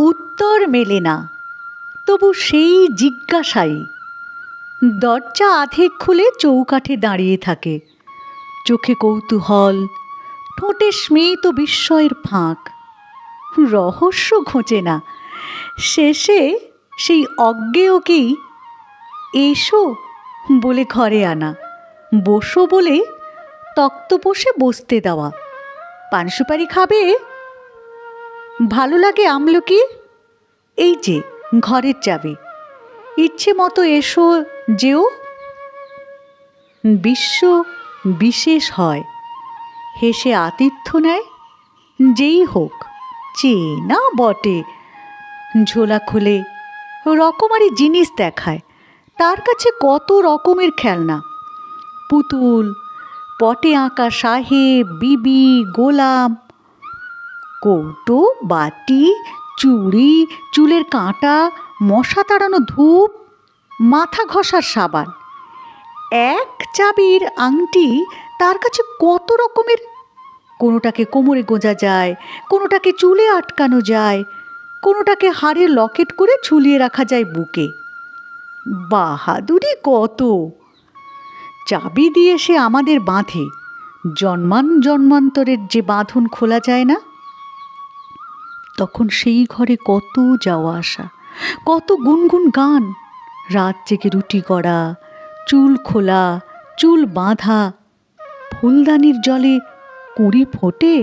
উত্তর মেলে না, তবু সেই জিজ্ঞাসাই। দরজা আধেক খুলে চৌকাঠে দাঁড়িয়ে থাকে। চোখে কৌতূহল, ঠোঁটে স্মিত বিস্ময়ের ফাঁক। রহস্য ঘোচে না। শেষে সেই অজ্ঞেয়কেই এসো বলে ঘরে আনা, বসো বলে তক্তপোষে বসতে দেওয়া। পান সুপারি খাবে ভালো লাগে আমলকি? এই যে, ঘরের চাবি। ইচ্ছে মতো এসো, যেও। বিশ্ব বিশেষ হয়। হেসে আতিথ্য নেয়। যেই হোক চেনা বটে। ঝোলা খুলে রকমারি জিনিস দেখায়। তার কাছে কত রকমের খেলনা। পুতুল, পটে আঁকা সাহেব বিবি গোলাম কৌটো, বাটি, চুড়ি, চুলের কাঁটা, মশা তাড়ানো ধূপ, মাথা ঘষার সাবান। এক চাবির আংটি তার কাছে কত রকমের? কোনোটাকে কোমরে গোঁজা যায়, কোনোটাকে চুলে আটকানো যায়, কোনোটাকে হাড়ে লকেট করে ঝুলিয়ে রাখা যায় বুকে। বাহাদুরি কত? চাবি দিয়ে সে আমাদের বাঁধে। জন্মান জন্মান্তরের যে বাঁধন খোলা যায় না তখন সেই ঘরে কত যাওয়া আসা, কত গুনগুন গান। রাত জেগে রুটি করা চুল খোলা, চুল বাঁধা, ফুলদানির জলে কুড়ি ফোটে।